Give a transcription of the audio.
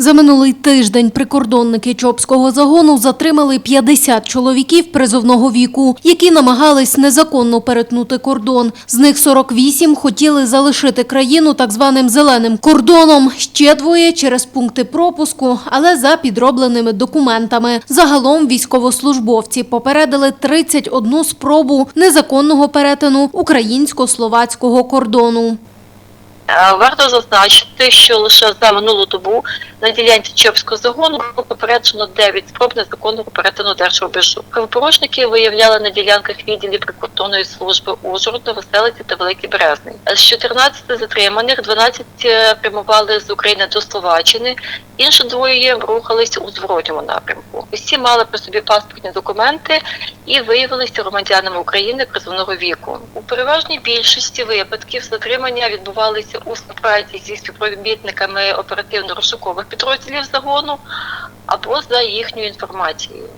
За минулий тиждень прикордонники Чопського загону затримали 50 чоловіків призовного віку, які намагались незаконно перетнути кордон. З них 48 хотіли залишити країну так званим зеленим кордоном. Ще двоє через пункти пропуску, але за підробленими документами. Загалом військовослужбовці попередили 31 спробу незаконного перетину українсько-словацького кордону. Е, Варто зазначити, що лише за минулу добу на ділянці Чопського загону було попереджено 9 спроб незаконного перетину держрубежу. Правопорушники виявляли на ділянках відділів прикордонної служби Ужгород, Новоселиці та Великий Березний. З 14 затриманих 12 прямували з України до Словаччини, інші двоє рухались у зворотньому напрямку. Усі мали при собі паспортні документи і виявилися громадянами України призовного віку. У переважній більшості випадків затримання відбувалися у співпраці зі співробітниками оперативно-розшукових підрозділів загону або за їхньою інформацією.